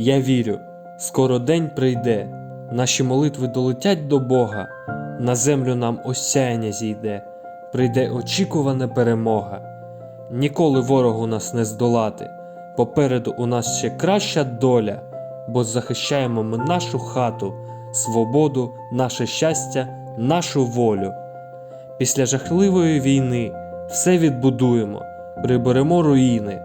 Я вірю, скоро день прийде, наші молитви долетять до Бога, на землю нам осяяння зійде, прийде очікувана перемога. Ніколи ворогу нас не здолати. Попереду у нас ще краща доля, бо захищаємо ми нашу хату, свободу, наше щастя, нашу волю. Після жахливої війни все відбудуємо, приберемо руїни,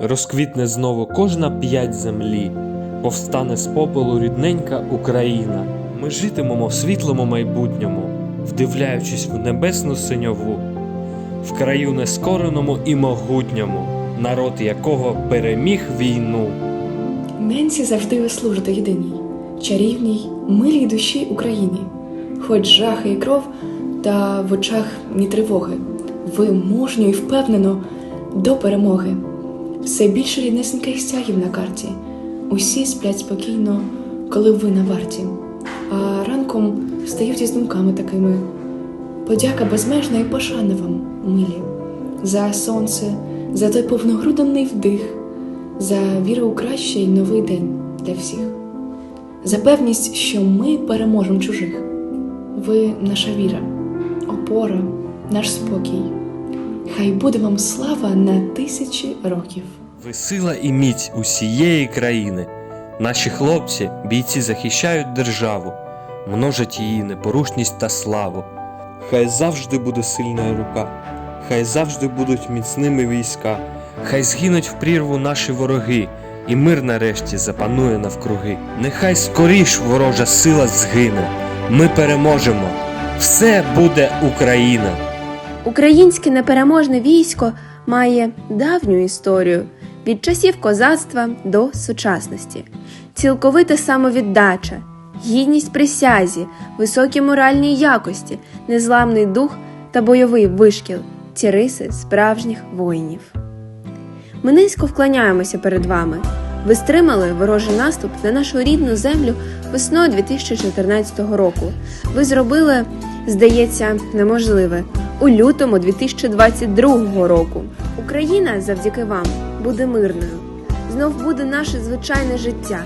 розквітне знову кожна п'ять землі, повстане з попелу рідненька Україна. Ми житимемо в світлому майбутньому, вдивляючись в небесну синьову, в краю нескореному і могутньому, народ якого переміг війну. Ненці завжди ви служите єдиній, чарівній, милій душі України. Хоч жахи і кров, та в очах ні тривоги. Ви мужньо і впевнено до перемоги. Все більше ріднесеньких стягів на карті. Усі сплять спокійно, коли ви на варті. А ранком встають із думками такими. Подяка безмежна і пошана вам, милі, за сонце, за той повногрудний вдих, за віру у кращий новий день для всіх, за певність, що ми переможемо чужих. Ви наша віра, опора, наш спокій. Хай буде вам слава на тисячі років. Ви сила і міць усієї країни. Наші хлопці, бійці захищають державу, множать її непорушність та славу. Хай завжди буде сильна рука, хай завжди будуть міцними війська, хай згинуть в прірву наші вороги, і мир нарешті запанує навкруги. Нехай скоріш ворожа сила згине. Ми переможемо. Все буде Україна! Українське непереможне військо має давню історію від часів козацтва до сучасності, цілковита самовіддача, гідність присязі, високі моральні якості, незламний дух та бойовий вишкіл ці риси справжніх воїнів. Ми низько вклоняємося перед вами. Ви стримали ворожий наступ на нашу рідну землю весною 2014 року. Ви зробили, здається, неможливе у лютому 2022 року. Україна завдяки вам буде мирною. Знов буде наше звичайне життя.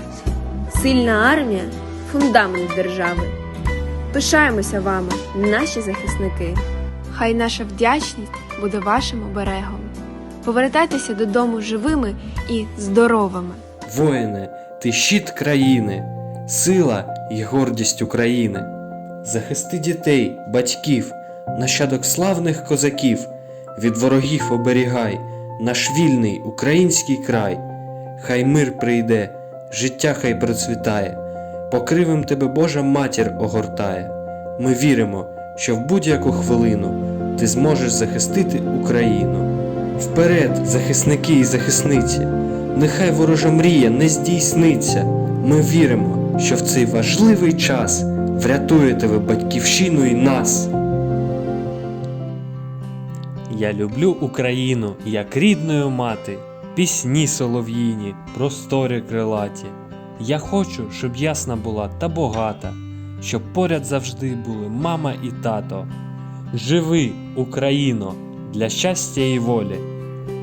Сильна армія фундамент держави. Пишаємося вами, наші захисники. Хай наша вдячність буде вашим оберегом. Повертайтеся додому живими і здоровими. Воїне, ти щит країни, сила і гордість України. Захисти дітей, батьків, нащадок славних козаків, від ворогів оберігай наш вільний український край. Хай мир прийде, життя хай процвітає, покривим тебе Божа матір огортає. Ми віримо, що в будь-яку хвилину ти зможеш захистити Україну. Вперед, захисники і захисниці, нехай ворожа мрія не здійсниться. Ми віримо, що в цей важливий час врятуєте ви батьківщину і нас. Я люблю Україну як рідною мати, пісні солов'їні, простори крилаті. Я хочу, щоб ясна була та богата, щоб поряд завжди були мама і тато. Живи, Україно, для щастя і волі.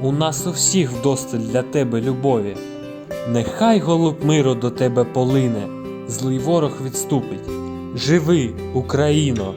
У нас у всіх вдосталь для тебе любові. Нехай голуб миру до тебе полине, злий ворог відступить. Живи, Україно,